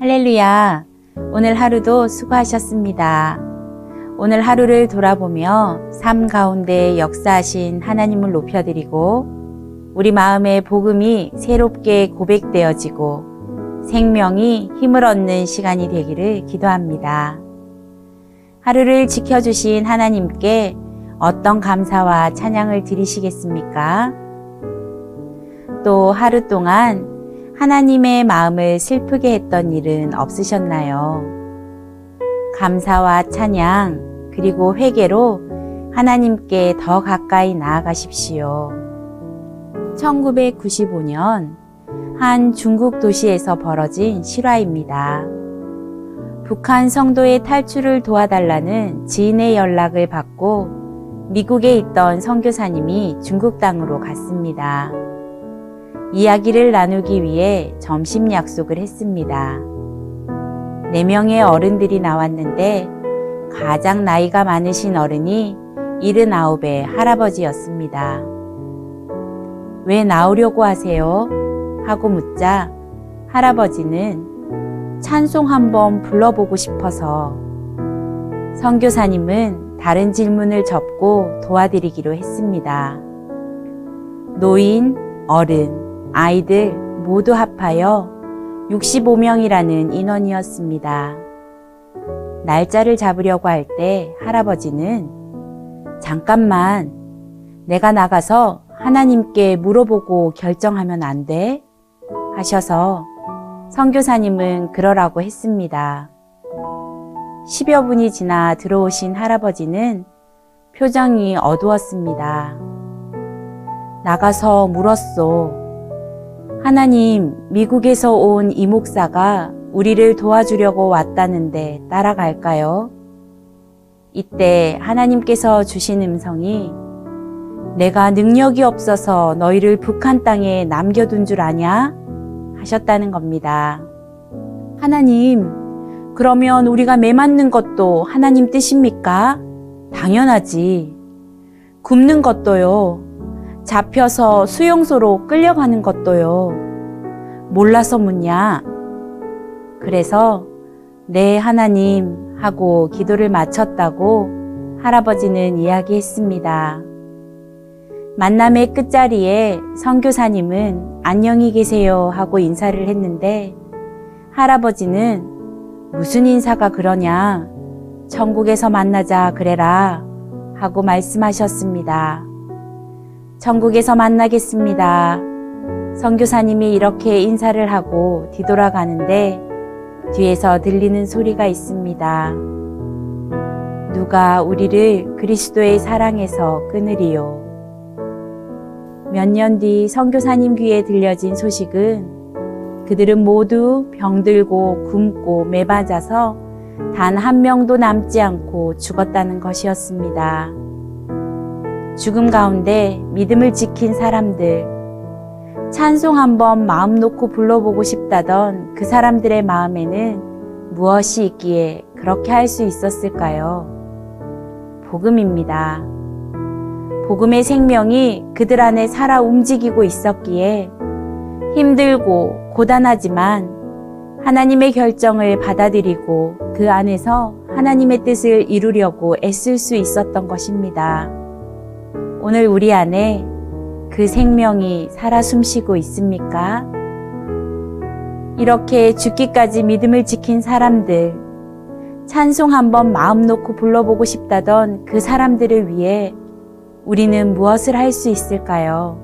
할렐루야. 오늘 하루도 수고하셨습니다. 오늘 하루를 돌아보며 삶 가운데 역사하신 하나님을 높여드리고 우리 마음의 복음이 새롭게 고백되어지고 생명이 힘을 얻는 시간이 되기를 기도합니다. 하루를 지켜주신 하나님께 어떤 감사와 찬양을 드리시겠습니까? 또 하루 동안 하나님의 마음을 슬프게 했던 일은 없으셨나요? 감사와 찬양, 그리고 회개로 하나님께 더 가까이 나아가십시오. 1995년 한 중국 도시에서 벌어진 실화입니다. 북한 성도의 탈출을 도와달라는 지인의 연락을 받고 미국에 있던 선교사님이 중국 땅으로 갔습니다. 이야기를 나누기 위해 점심 약속을 했습니다. 네 명의 어른들이 나왔는데 가장 나이가 많으신 어른이 79의 할아버지였습니다. 왜 나오려고 하세요? 하고 묻자 할아버지는 찬송 한번 불러보고 싶어서 선교사님은 다른 질문을 접고 도와드리기로 했습니다. 노인, 어른, 아이들 모두 합하여 65명이라는 인원이었습니다. 날짜를 잡으려고 할 때 할아버지는 잠깐만 내가 나가서 하나님께 물어보고 결정하면 안 돼? 하셔서 선교사님은 그러라고 했습니다. 10여 분이 지나 들어오신 할아버지는 표정이 어두웠습니다. 나가서 물었소. 하나님, 미국에서 온 이 목사가 우리를 도와주려고 왔다는데 따라갈까요? 이때 하나님께서 주신 음성이 내가 능력이 없어서 너희를 북한 땅에 남겨둔 줄 아냐? 하셨다는 겁니다. 하나님, 그러면 우리가 매 맞는 것도 하나님 뜻입니까? 당연하지. 굶는 것도요. 잡혀서 수용소로 끌려가는 것도요. 몰라서 묻냐? 그래서 네 하나님 하고 기도를 마쳤다고 할아버지는 이야기했습니다. 만남의 끝자리에 선교사님은 안녕히 계세요 하고 인사를 했는데 할아버지는 무슨 인사가 그러냐? 천국에서 만나자 그래라 하고 말씀하셨습니다. 천국에서 만나겠습니다. 선교사님이 이렇게 인사를 하고 뒤돌아가는데 뒤에서 들리는 소리가 있습니다. 누가 우리를 그리스도의 사랑에서 끊으리요. 몇 년 뒤 선교사님 귀에 들려진 소식은 그들은 모두 병들고 굶고 매맞아서 단 한 명도 남지 않고 죽었다는 것이었습니다. 죽음 가운데 믿음을 지킨 사람들, 찬송 한번 마음 놓고 불러보고 싶다던 그 사람들의 마음에는 무엇이 있기에 그렇게 할 수 있었을까요? 복음입니다. 복음의 생명이 그들 안에 살아 움직이고 있었기에 힘들고 고단하지만 하나님의 결정을 받아들이고 그 안에서 하나님의 뜻을 이루려고 애쓸 수 있었던 것입니다. 오늘 우리 안에 그 생명이 살아 숨쉬고 있습니까? 이렇게 죽기까지 믿음을 지킨 사람들, 찬송 한번 마음 놓고 불러보고 싶다던 그 사람들을 위해 우리는 무엇을 할 수 있을까요?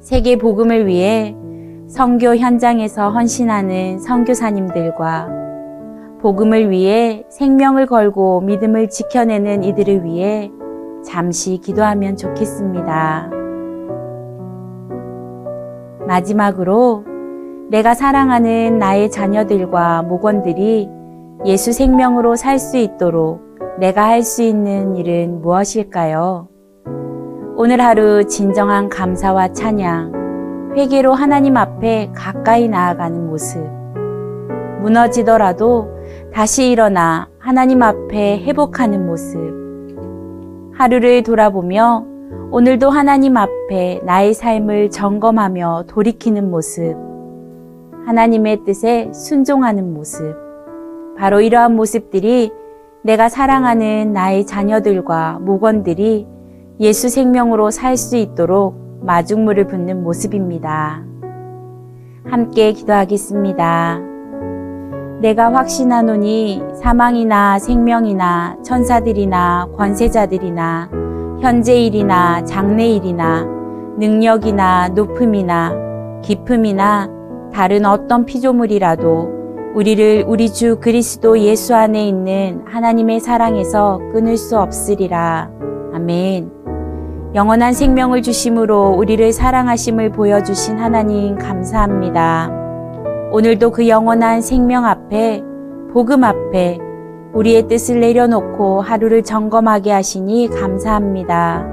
세계 복음을 위해 성교 현장에서 헌신하는 선교사님들과 복음을 위해 생명을 걸고 믿음을 지켜내는 이들을 위해 잠시 기도하면 좋겠습니다. 마지막으로 내가 사랑하는 나의 자녀들과 목원들이 예수 생명으로 살 수 있도록 내가 할 수 있는 일은 무엇일까요? 오늘 하루 진정한 감사와 찬양, 회개로 하나님 앞에 가까이 나아가는 모습. 무너지더라도 다시 일어나 하나님 앞에 회복하는 모습. 하루를 돌아보며 오늘도 하나님 앞에 나의 삶을 점검하며 돌이키는 모습. 하나님의 뜻에 순종하는 모습. 바로 이러한 모습들이 내가 사랑하는 나의 자녀들과 목원들이 예수 생명으로 살 수 있도록 마중물을 붓는 모습입니다. 함께 기도하겠습니다. 내가 확신하노니 사망이나 생명이나 천사들이나 권세자들이나 현재일이나 장래일이나 능력이나 높음이나 깊음이나 다른 어떤 피조물이라도 우리를 우리 주 그리스도 예수 안에 있는 하나님의 사랑에서 끊을 수 없으리라. 아멘. 영원한 생명을 주심으로 우리를 사랑하심을 보여주신 하나님 감사합니다. 오늘도 그 영원한 생명 앞에, 복음 앞에 우리의 뜻을 내려놓고 하루를 점검하게 하시니 감사합니다.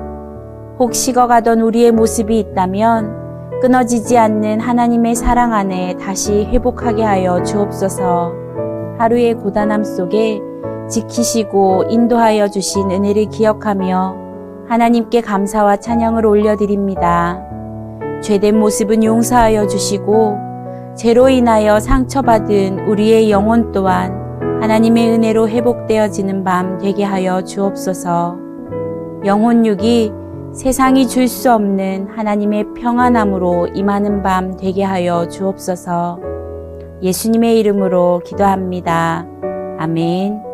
혹 식어가던 우리의 모습이 있다면 끊어지지 않는 하나님의 사랑 안에 다시 회복하게 하여 주옵소서. 하루의 고단함 속에 지키시고 인도하여 주신 은혜를 기억하며 하나님께 감사와 찬양을 올려드립니다. 죄된 모습은 용서하여 주시고 죄로 인하여 상처받은 우리의 영혼 또한 하나님의 은혜로 회복되어지는 밤 되게 하여 주옵소서. 영혼육이 세상이 줄 수 없는 하나님의 평안함으로 임하는 밤 되게 하여 주옵소서. 예수님의 이름으로 기도합니다. 아멘.